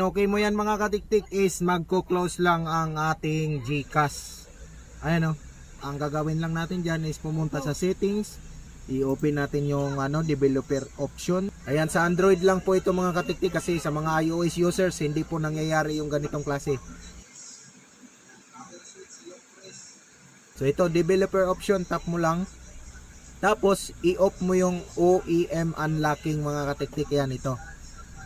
okay mo yan mga katiktik is magko-close lang ang ating GCash. Ayan o. Ang gagawin lang natin dyan is pumunta sa settings. I-open natin yung ano, developer option. Ayan, sa Android lang po ito mga katiktik kasi sa mga iOS users hindi po nangyayari yung ganitong klase. So ito, developer option, tap mo lang. Tapos, i-off mo yung OEM unlocking mga katiktik. Yan ito.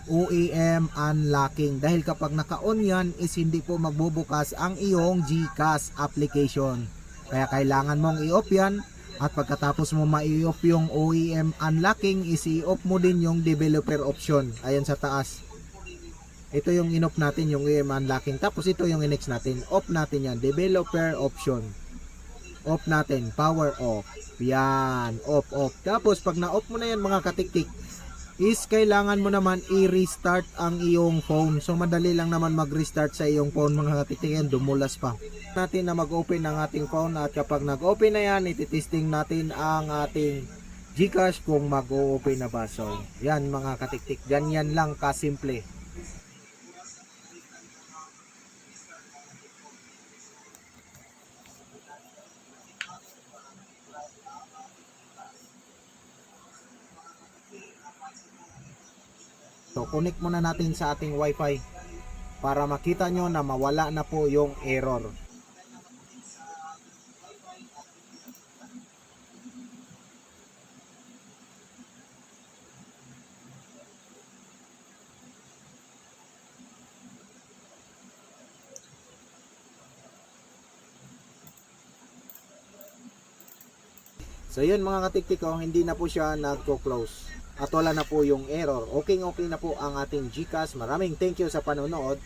OEM unlocking. Dahil kapag naka-on yan is hindi po magbubukas ang iyong GCash application. Kaya kailangan mong i-off yan. At pagkatapos mo ma-i-off yung OEM unlocking is i-off mo din yung developer option. Ayan sa taas. Ito yung in-off natin, yung OEM unlocking. Tapos ito yung in-next natin. Off natin yan. Developer option. Off natin. Power off. Yan. Off, off. Tapos pag na-off mo na yan mga katiktik, is kailangan mo naman i-restart ang iyong phone. So madali lang naman mag-restart sa iyong phone mga katiktik yan, dumulas pa. Natin na mag-open ng ating phone at kapag nag-open na yan, ititesting natin ang ating Gcash kung mag-open na ba. So yan mga katiktik, ganyan lang kasimple. So connect muna natin sa ating wifi para makita nyo na mawala na po yung error. So yun mga katiktik ko, hindi na po siya nagko-close. At wala na po yung error. Okay okay na po ang ating GCash. Maraming thank you sa panonood.